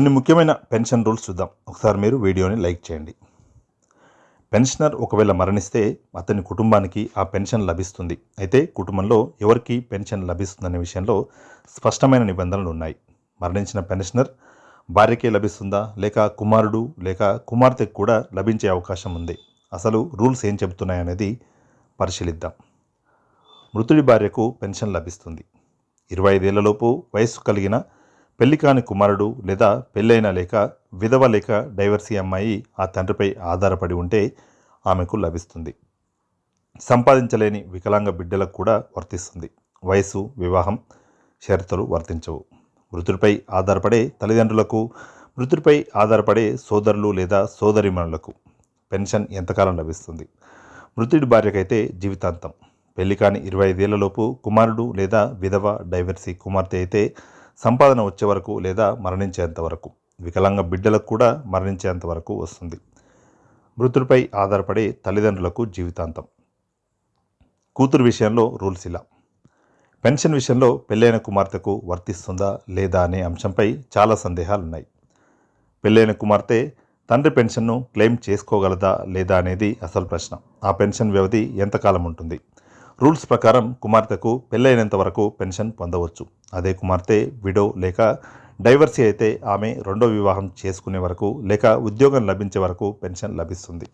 కొన్ని ముఖ్యమైన pension rules చూద్దాం. ఒకసారి మీరు వీడియోని లైక్ చేయండి. పెన్షనర్ ఒకవేళ మరణిస్తే అతని కుటుంబానికి ఆ పెన్షన్ లభిస్తుంది. అయితే కుటుంబంలో ఎవరికి పెన్షన్ లభిస్తుందనే విషయంలో స్పష్టమైన నిబంధనలు ఉన్నాయి. మరణించిన పెన్షనర్ భార్యకే లభిస్తుందా? లేక కుమారుడు లేక కుమార్తెకు కూడా లభించే అవకాశం ఉంది. అసలు రూల్స్ ఏం చెబుతున్నాయనేది పరిశీలిద్దాం. మృతుడి భార్యకు పెన్షన్ లభిస్తుంది. ఇరవై ఐదేళ్ళలోపు వయస్సు కలిగిన పెళ్ళి కాని కుమారుడు లేదా పెళ్ళైన లేక విధవ లేక డైవర్సీ అమ్మాయి ఆ తండ్రిపై ఆధారపడి ఉంటే ఆమెకు లభిస్తుంది. సంపాదించలేని వికలాంగ బిడ్డలకు కూడా వర్తిస్తుంది. వయసు వివాహం షరతులు వర్తించవు. మృతుడిపై ఆధారపడే తల్లిదండ్రులకు మృతుడిపై ఆధారపడే సోదరులు లేదా సోదరిమణులకు పెన్షన్ ఎంతకాలం లభిస్తుంది? మృతుడి భార్యకైతే జీవితాంతం. పెళ్ళి కాని ఇరవై ఐదేళ్ళలోపు కుమారుడు లేదా విధవ డైవర్సీ కుమార్తె అయితే సంపాదన వచ్చే వరకు లేదా మరణించేంత వరకు వికలాంగ బిడ్డలకు కూడా మరణించేంత వరకు వస్తుంది. మృతుడిపై ఆధారపడే తల్లిదండ్రులకు జీవితాంతం. కూతురు విషయంలో రూల్స్ ఇలా. పెన్షన్ విషయంలో పెళ్ళైన కుమార్తెకు వర్తిస్తుందా లేదా అనే అంశంపై చాలా సందేహాలు ఉన్నాయి పెళ్ళైన కుమార్తె తండ్రి పెన్షన్ను క్లెయిమ్ చేసుకోగలదా లేదా అనేది అసలు ప్రశ్న. ఆ పెన్షన్ వ్యవధి ఎంతకాలం ఉంటుంది? రూల్స్ ప్రకారం కుమార్తెకు పెళ్ళైనంత వరకు పెన్షన్ పొందవచ్చు. అదే కుమార్తె విడో లేక డైవర్సీ అయితే ఆమె రెండో వివాహం చేసుకునే వరకు లేక ఉద్యోగం లభించే వరకు పెన్షన్ లభిస్తుంది.